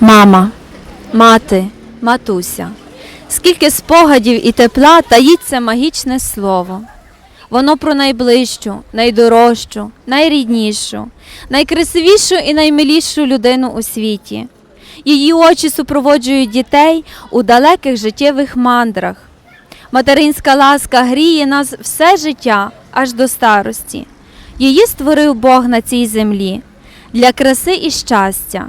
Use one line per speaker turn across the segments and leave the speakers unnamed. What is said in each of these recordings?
Мама, мати, матуся. Скільки спогадів і тепла таїть це магічне слово. Воно про найближчу, найдорожчу, найріднішу, найкрасивішу і наймилішу людину у світі. Її очі супроводжують дітей у далеких життєвих мандрах. Материнська ласка гріє нас все життя аж до старості. Її створив Бог на цій землі для краси і щастя,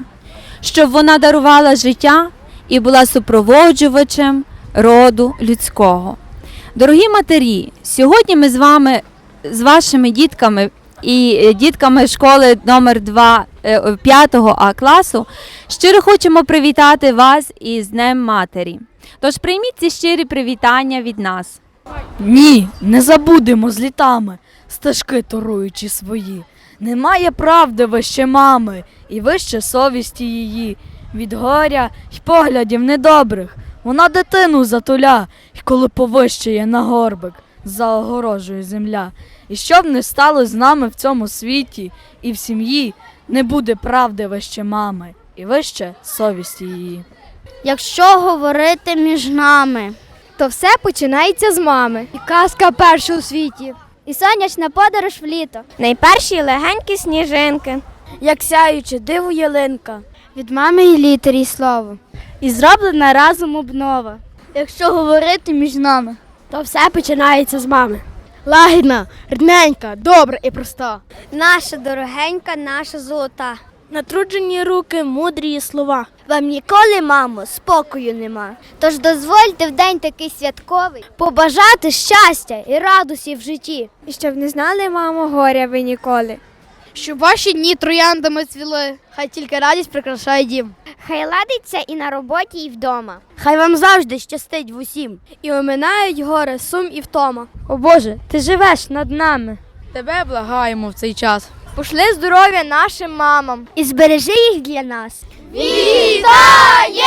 щоб вона дарувала життя і була супроводжувачем роду людського. Дорогі матері, сьогодні ми з вами, з вашими дітками і е, дітками школи номер 2 5 А класу щиро хочемо привітати вас із Днем Матері. Тож прийміть ці щирі привітання від нас.
Ні, не забудемо з літами, стежки торуючи свої. Немає правди вище мами і вище совісті її. Від горя й поглядів недобрих. Вона дитину затуля, й коли повищує на горбик, заогорожує земля. І що б не стало з нами в цьому світі, і в сім'ї не буде правди вище мами, і вище совісті її.
Якщо говорити між нами,
То все починається з мами. І казка перша у світі.
І сонячна подорож в літо,
Найперші легенькі сніжинки.
як сяючи диву ялинка, від мами і літері слово, і зроблена разом обнова. Якщо говорити між нами,
То все починається з мами. Лагідна, рідненька, добра і проста. Наша дорогенька, наша золота.
Натруджені руки, мудрі слова.
Вам ніколи, мамо, спокою нема. Тож дозвольте в день такий святковий побажати щастя і радості в житті. І щоб не знали, мамо, горя ви ніколи.
Щоб ваші дні трояндами цвіли, хай тільки радість прикрашає дім.
Хай ладиться і на роботі, і вдома.
Хай вам завжди щастить в усім, і оминають гори, сум і втома.
О Боже, ти живеш над нами.
Тебе благаємо в цей час.
Пошли здоров'я нашим мамам.
І збережи їх для нас.
Вітай!